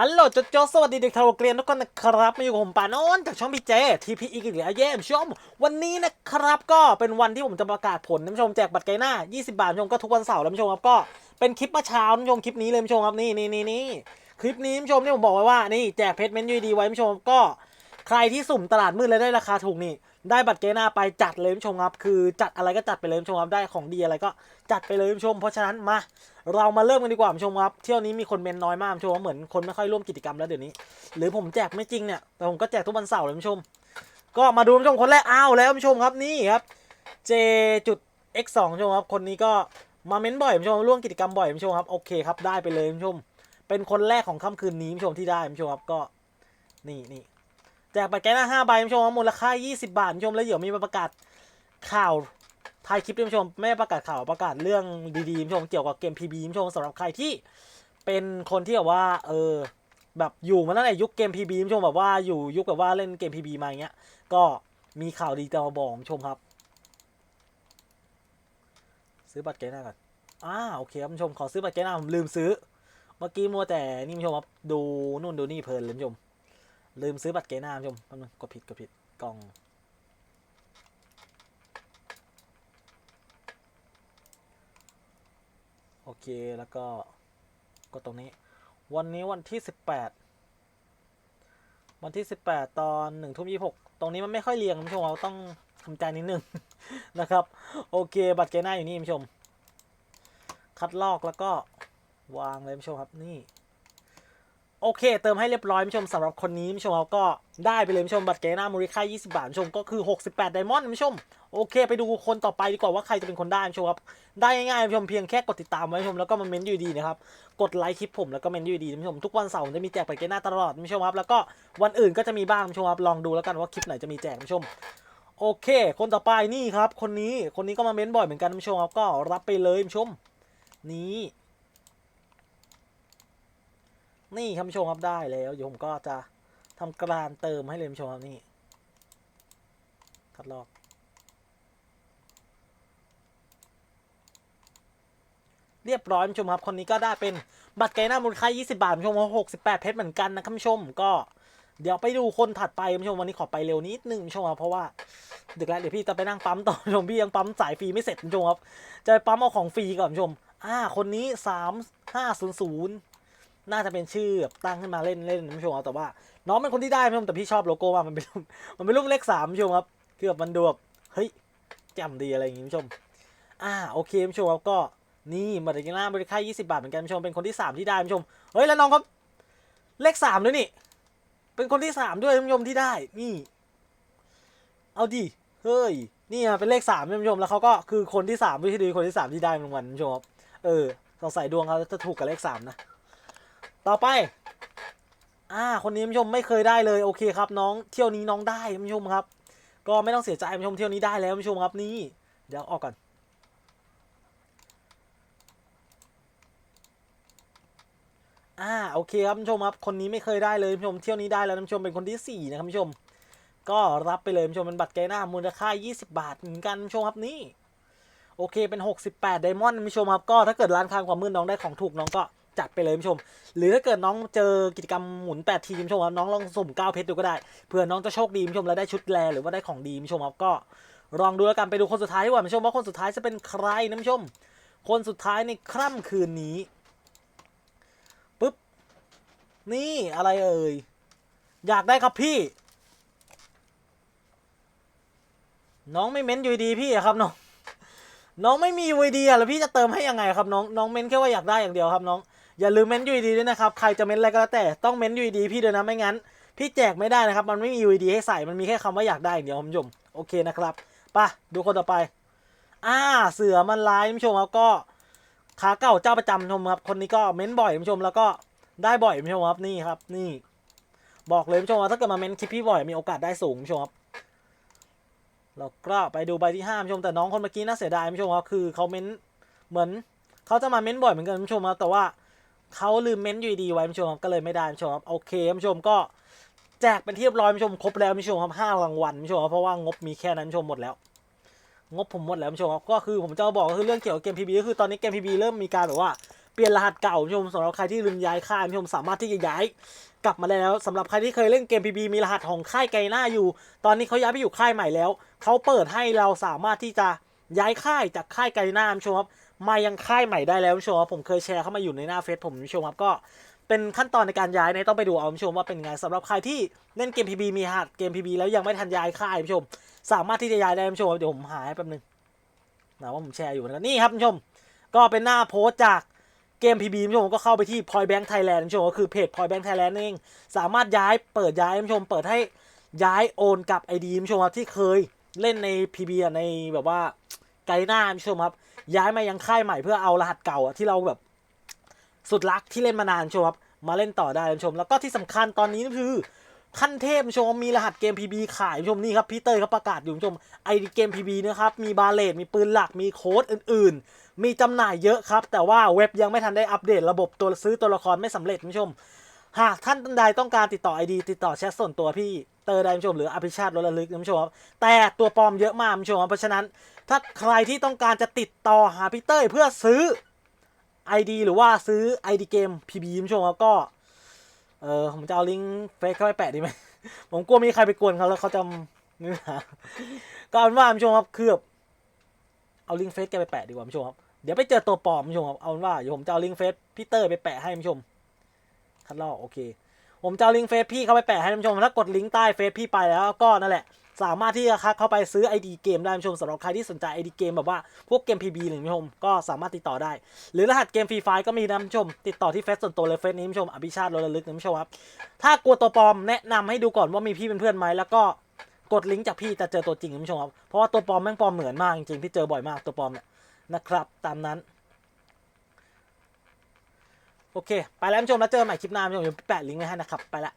ฮัลโหลโจโจสวัสดีเด็กทารกเรียนทุกคนนะครับมาอยู่กับผมปานนจากช่องพีเจทีพีอีกแล้วเย่มชม วันนี้นะครับก็เป็นวันที่ผมจะประกาศผลท่านผู้ชมแจกบัตรไกหน้า 20 บาทชมก็ทุกวันเสาร์แล้วท่านผู้ชมครับก็เป็นคลิปเมื่อเช้าท่านผู้ชมคลิปนี้เลยท่านผู้ชมครับนี่นี่นี่นี่คลิปนี้ท่านผู้ชมที่ผมบอกไว้ว่านี่แจกเพชรเมนยูดีไว้ท่านผู้ชมก็ใครที่สุ่มตลาดมืดแล้วได้ราคาถูกนี่ ได้บัตรเกย์หน้าไปจัดเลยท่านผู้ชมครับ คือจัดอะไรก็จัดไปเลยท่านผู้ชมครับได้ของดีอะไรก็จัดไปเลยท่านผู้ชม เพราะฉะนั้นมาเรามาเริ่มกันดีกว่าผู้ชมครับ เที่ยวนี้มีคนเมนน้อยมากผู้ชมครับเหมือนคนไม่ค่อยร่วมกิจกรรมแล้วเดี๋ยวนี้ หรือผมแจกไม่จริงเนี่ยแต่ผมก็แจกทุกวันเสาร์เลยผู้ชม ก็มาดูท่านผู้ชมคนแรกอ้าวแล้วผู้ชมครับนี่ครับ J จุด X 2ผู้ชมครับคนนี้ก็มาเม้นบ่อยผู้ชมร่วมกิจกรรมบ่อยผู้ชมครับโอเคครับได้ไปเลยผู้ชม เป็นคนแรกของค่ำคืนนี้ผู้ชมที่ได้ผู้ชมครับก็นี่นี่ แจกบัตรแกนหน้าห้าใบคุณผู้ชมมูลค่า 20 บาทคุณผู้ชมแล้วเดี๋ยวมีประกาศข่าวท้ายคลิปคุณผู้ชมไม่ประกาศข่าวประกาศเรื่องดีๆคุณผู้ชมเกี่ยวกับเกม PB คุณผู้ชมสำหรับใครที่เป็นคนที่แบบว่าเออแบบอยู่มาตั้งแต่ยุคเกม PB คุณผู้ชมแบบว่าอยู่ยุคแบบว่าเล่นเกม PB มาอย่างเงี้ยก็มีข่าวดีจะมาบอกคุณผู้ชมครับ ซื้อบัตรแกนหน้าก่อนอ่าโอเคครับคุณผู้ชมขอซื้อบัตรแกนหน้าผมลืมซื้อ เมื่อกี้มัวแต่นี่คุณผู้ชมครับดูนู่นดูนี่เพลินเลยคุณผู้ชม ลืมซื้อบัตรเกย์หน้าชมแป๊บนึงกดผิดกดผิดกล่อง โอเคแล้วก็กดตรงนี้ วันนี้วันที่สิบแปดวันที่สิบแปดตอนหนึ่งทุ่มยี่หกตรงนี้มันไม่ค่อยเรียงผู้ชมเราต้องทำใจนิดนึง นะครับ โอเคบัตรเกย์หน้าอยู่นี่ผู้ชม คัดลอกแล้วก็วางเลยผู้ชมครับนี่ โอเค เติมให้เรียบร้อยผู้ชมสำหรับคนนี้ผู้ชมเราก็ได้ไปเลยผู้ชมบัตรเกน้ามูลค่า20 บาทผู้ชมก็คือ 68 ไดมอนด์ผู้ชมโอเค ไปดูคนต่อไปดีกว่าว่าใครจะเป็นคนได้ผู้ชมครับได้ง่ายๆผู้ชมเพียงแค่กดติดตามไว้ผู้ชมแล้วก็มาเมนต์อยู่ดีนะครับกดไลค์คลิปผมแล้วก็เมนต์อยู่ดีผู้ชมทุกวันเสาร์ผมจะมีแจกบัตรเกน้าตลอดผู้ชมครับแล้วก็วันอื่นก็จะมีบ้างผู้ชมครับลองดูแล้วกันว่าคลิปไหนจะมีแจกผู้ชมโอเค คนต่อไปนี่ครับ คนนี้คนนี้ก็มาเม้นบ่อยเหมือนกันผู้ชมครับก็รับไปเลยผู้ชม นี้ นี่คุณผู้ชมครับได้แล้วเดี๋ยวผมก็จะทำการเติมให้เลยคุณผู้ชมครับนี่คัดลอกเรียบร้อยคุณผู้ชมครับคนนี้ก็ได้เป็นบัตรไกด์หน้ามูลค่า 20 บาทคุณผู้ชม68 เพชรเหมือนกันนะคุณผู้ชมก็เดี๋ยวไปดูคนถัดไปคุณผู้ชมวันนี้ขอไปเร็วนิดนึงคุณผู้ชมครับเพราะว่าดึกแล้วเดี๋ยวพี่จะไปนั่งปั๊มต่อคุณผู้ชมพี่ยังปั๊มสายฟรีไม่เสร็จคุณผู้ชมครับจะไปปั๊มเอาของฟรีก่อนคุณผู้ชมอ่าคนนี้ 3500 น่าจะเป็นชื่อแบบตั้งขึ้นมาเล่นเล่นคุณผู้ชมครับแต่ว่า น้องเป็นคนที่ได้คุณผู้ชมแต่พี่ชอบโลโก้มากมันเป็นมันเป็นรูปเลขสามคุณผู้ชมครับคือแบบมันดูแบบเฮ้ยแจ่มดีอะไรอย่างงี้คุณผู้ชม อ่าโอเคคุณผู้ชมครับก็นี่มาถึงหน้าบริค่า20 บาทเหมือนกันคุณผู้ชมเป็นคนที่สามที่ได้คุณผู้ชมเฮ้ยแล้วน้องเขาเลขสามด้วยนี่เป็นคนที่สามด้วยคุณผู้ชมที่ได้นี่ เอาดิเฮ้ยนี่อะเป็นเลขสามคุณผู้ชมแล้วเขาก็คือคนที่สามไม่ใช่ดีคนที่สามที่ได้รางวัลคุณผู้ชมครับเออสงสัยดวงเขาจะถูกกับเลขสามนะ ต่อไป อ่า คนนี้คุณผู้ชมไม่เคยได้เลยโอเคครับ น้องเที่ยวนี้น้องได้คุณผู้ชมครับ ก็ไม่ต้องเสียใจคุณผู้ชมเที่ยวนี้ได้แล้วคุณผู้ชมครับนี่ เดี๋ยวออกก่อนอ่าโอเคครับคุณผู้ชมครับคนนี้ไม่เคยได้เลยคุณผู้ชมเที่ยวนี้ได้แล้วคุณผู้ชมเป็นคนที่สี่นะครับคุณผู้ชม ก็รับไปเลยคุณผู้ชมเป็นบัตรเกด์หน้ามูลค่า 20 บาทเหมือนกันคุณผู้ชมครับนี่โอเคเป็น 68ไดมอนด์คุณผู้ชมครับก็ถ้าเกิดร้านค้างความมืดน้องได้ของถูกน้องก็ จัดไปเลยผู้ชม หรือถ้าเกิดน้องเจอกิจกรรมหมุน 8 ทีคุณผู้ชมครับน้องลองสุ่ม9เพชรดูก็ได้เผื่อน้องจะโชคดีผู้ชมแล้วได้ชุดแลหรือว่าได้ของดีผู้ชมครับก็ลองดูแล้วกันไปดูคนสุดท้ายดีกว่าผู้ชมว่าคนสุดท้ายจะเป็นใครนะผู้ชม คนสุดท้ายในค่ำคืนนี้ปึ๊บนี่อะไรเอ่ยอยากได้ครับพี่ น้องไม่เม้นยูดีพี่ครับน้องน้องไม่มียูดีอะแล้วพี่จะเติมให้ยังไงครับน้องน้องเม้นแค่ว่าอยากได้อย่างเดียวครับน้อง อย่าลืมเม้นยูดีด้วยนะครับ ใครจะเม้นอะไรก็แล้วแต่ต้องเม้นยูดีพี่ด้วยนะไม่งั้น พี่แจกไม่ได้นะครับ มันไม่มียูดีให้ใส่มันมีแค่คำว่าอยากได้อย่างเดียวคุณผู้ชมโอเคนะครับปะดูคนต่อไป อ่าเสือมันลายคุณผู้ชมครับก็ขาเก่าเจ้าประจำชมครับคนนี้ก็เม้นบ่อยคุณผู้ชมแล้วก็ได้บ่อยคุณผู้ชมครับนี่ครับ นี่ บอกเลยคุณผู้ชมว่าถ้าเกิดมาเม้นคลิปพี่บ่อยมีโอกาสได้สูงคุณผู้ชมครับเราก็ไปดูใบที่ห้าคุณผู้ชมแต่น้องคนเมื่อกี้น่าเสียดายคุณผู้ชมครับคือเขาเม้นเหมือนเขาจะมาเม้นบ่อยเหมือนกันคุณผู้ชมครับแต่ว่า เขาลืมเม้นอยู่ดีไว้ผู้ชมครับก็เลยไม่ได้ผู้ชมครับโอเคผู้ชมก็แจกเป็นที่เรียบร้อยผู้ชมครบแล้วผู้ชมครับห้ารางวัลผู้ชมครับเพราะว่างบมีแค่นั้นผู้ชมหมดแล้ว งบผมหมดแล้วผู้ชมครับก็คือผมจะบอกก็คือเรื่องเกี่ยวกับเกมพีบีก็คือตอนนี้เกมพีบีเริ่มมีการแบบว่าเปลี่ยนรหัสเก่าผู้ชมสำหรับใครที่ลืมย้ายค่ายผู้ชมสามารถที่จะย้ายกลับมาได้แล้วสำหรับใครที่เคยเล่นเกม PB มีรหัสของค่ายไกหน้าอยู่ ตอนนี้เขาย้ายไปอยู่ค่ายใหม่แล้วเขาเปิดให้เราสามารถที่จะย้ายค่ายจากค่ายไกหน้าผู้ชมครับ มายังค่ายใหม่ได้แล้วคุณผู้ชมครับผมเคยแชร์เข้ามาอยู่ในหน้าเฟซผมคุณผู้ชมครับก็เป็นขั้นตอนในการย้ายเนี่ยต้องไปดูเอาคุณผู้ชมว่าเป็นไงสำหรับใครที่เล่นเกม PB มีหัสเกม PB แล้วยังไม่ทันย้ายค่ายคุณผู้ชม สามารถที่จะย้ายได้คุณผู้ชมเดี๋ยวผมหาให้แป๊บนึงนะว่าผมแชร์อยู่นะนี่ครับคุณผู้ชม ก็เป็นหน้าโพสจากเกม PB คุณผู้ชมก็เข้าไปที่ Point Bank Thailand คุณผู้ชมก็คือเพจ Point Bank Thailand นั่นเอง สามารถย้ายเปิดย้ายคุณผู้ชม เปิดให้ย้ายโอนกับ ID คุณผู้ชมครับที่เคยเล่นใน PB อะในแบบว่าไกลหน้าคุณผู้ชมครับ ย้ายมายังค่ายใหม่เพื่อเอารหัสเก่าที่เราแบบสุดรักที่เล่นมานานชมครับมาเล่นต่อได้ชม แล้วก็ที่สำคัญตอนนี้คือขั้นเทพชมมีรหัสเกม PB ขายชมนี่ครับพี่เตยเขาประกาศอยู่ชมไอดีเกม PB นะครับมีบาเลตมีปืนหลักมีโค้ดอื่น ๆ มีจำหน่ายเยอะครับ แต่ว่าเว็บยังไม่ทันได้อัปเดตระบบตัวซื้อตัวละครไม่สำเร็จคุณผู้ชม หากท่านใดต้องการติดต่อ ID ติดต่อแชทส่วนตัวพี่เตอร์ได้คุณผู้ชมหรืออภิชาติรถระลึกคุณผู้ชมครับแต่ตัวปลอมเยอะมากคุณผู้ชมเพราะฉะนั้น ถ้าใครที่ต้องการจะติดต่อหาพี่เต้ยเพื่อซื้อ ID หรือว่าซื้อ ID เกม PB คุณผู้ชมครับก็ เออผมจะเอาลิงก์เฟซเข้าไปแปะดีไหม ผมกลัวมีใครไปกวนเขาแล้วเขาจำเนื้อหาก็เอาเป็นว่าคุณผู้ชมครับคือแบบเอาลิงก์เฟซแกไปแปะดีกว่าคุณผู้ชมครับเดี๋ยวไปเจอตัวปลอมคุณผู้ชมครับเอาเป็นว่าเดี๋ยวผมจะเอาลิงก์เฟซพี่เตอร์ไปแปะให้คุณผู้ชมคัดลอกโอเค ผมจะเอาลิงก์เฟซพี่เข้าไปแปะให้คุณผู้ชม ถ้ากดลิงก์ใต้เฟซพี่ไปแล้วก็นั่นแหละ สามารถที่จะเข้าไปซื้อ ID เกมได้ผู้ชมสำหรับใครที่สนใจ ID เกมแบบว่าพวกเกม PB หนึ่งผู้ชมก็สามารถติดต่อได้ หรือรหัสเกมฟรีไฟก็มีนะผู้ชม ติดต่อที่เฟซส่วนตัวเลยเฟซนี้ผู้ชมอภิชาติโรลลึกนะผู้ชมครับถ้ากลัวตัวปลอมแนะนำให้ดูก่อนว่ามีพี่เป็นเพื่อนไหมแล้วก็กดลิงก์จากพี่จะเจอตัวจริงคุณผู้ชมครับ เพราะว่าตัวปลอมแม่งปลอมเหมือนมากจริงๆพี่เจอบ่อยมากตัวปลอมเนี่ยนะครับ ตามนั้น โอเค ไปแล้วผู้ชมแล้วเจอใหม่คลิปหน้าผู้ชมเดี๋ยวแปะลิงก์ไว้ให้นะครับ ไปละ